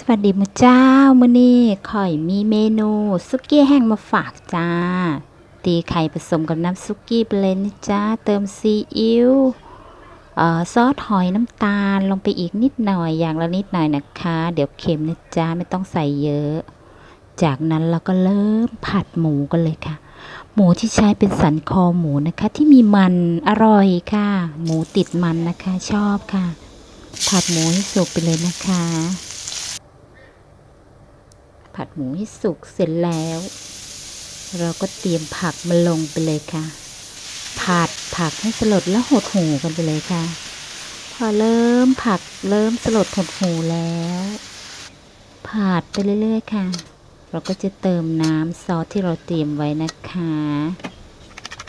สวัสดีมือเจ้ามื้อนี้ข่อยมีเมนูซุกี้แห้งมาฝากจ้า ตีไข่ผสมกับน้ำซุกี้ไปเลยนะจ้า เติมซีอิ๊วซอสหอยน้ำตาลลงไปอีกนิดหน่อยอย่างละนิดหน่อยนะคะ เดี๋ยวเค็มนะจ้าไม่ต้องใส่เยอะ จากนั้นเราก็เริ่มผัดหมูกันเลยค่ะ หมูที่ใช้เป็นสันคอหมูนะคะ ที่มีมันอร่อยค่ะ หมูติดมันนะคะ ชอบค่ะ ผัดหมูให้สุกไปเลยนะคะ ผัดหมูให้สุกเสร็จแล้ว เราก็เตรียมผักมาลงไปเลยค่ะ ผัดผักให้สลดแล้วหดหูกันไปเลยค่ะ พอเริ่มผักเริ่มสลดหดหูแล้วผัดไปเรื่อยๆค่ะ เราก็จะเติมน้ำซอสที่เราเตรียมไว้นะคะ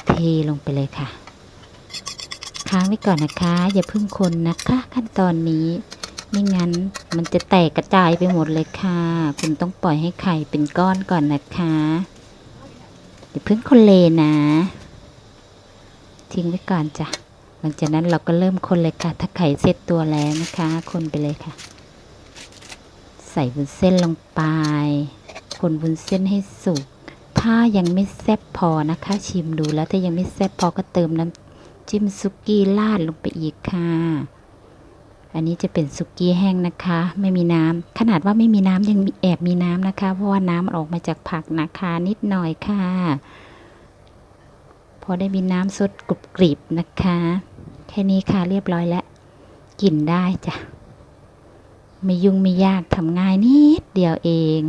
เทลงไปเลยค่ะ ค้างไว้ก่อนนะคะ อย่าเพิ่งคนนะคะ ขั้นตอนนี้ ไม่งั้นมันจะแตกกระจายไปหมดเลยค่ะ คุณต้องปล่อยให้ไข่เป็นก้อนก่อนนะคะอย่าเพิ่งคนเลนะ ทิ้งไว้ก่อนจ้ะ หลังจากนั้นเราก็เริ่มคนเลยค่ะ ถ้าไข่เสร็จตัวแล้วนะคะ คนไปเลยค่ะ ใส่วุ้นเส้นลงไป คนวุ้นเส้นให้สุก ถ้ายังไม่แซ่บพอนะคะ ชิมดูแล้วถ้ายังไม่แซ่บพอก็เติมน้ำจิ้มซุกี้ราดลงไปอีกค่ะ อันนี้จะเป็นสุกี้แห้งนะคะ ไม่มีน้ำขนาดว่าไม่มีน้ำยังแอบมีน้ำนะคะ เพราะว่าน้ำมันออกมาจากผักนะคะนิดหน่อยค่ะ พอได้มีน้ำสดกรุบกริบนะคะ แค่นี้ค่ะเรียบร้อยแล้วกินได้จ้ะไม่ยุ่งไม่ยากทำง่ายนิดเดียวเอง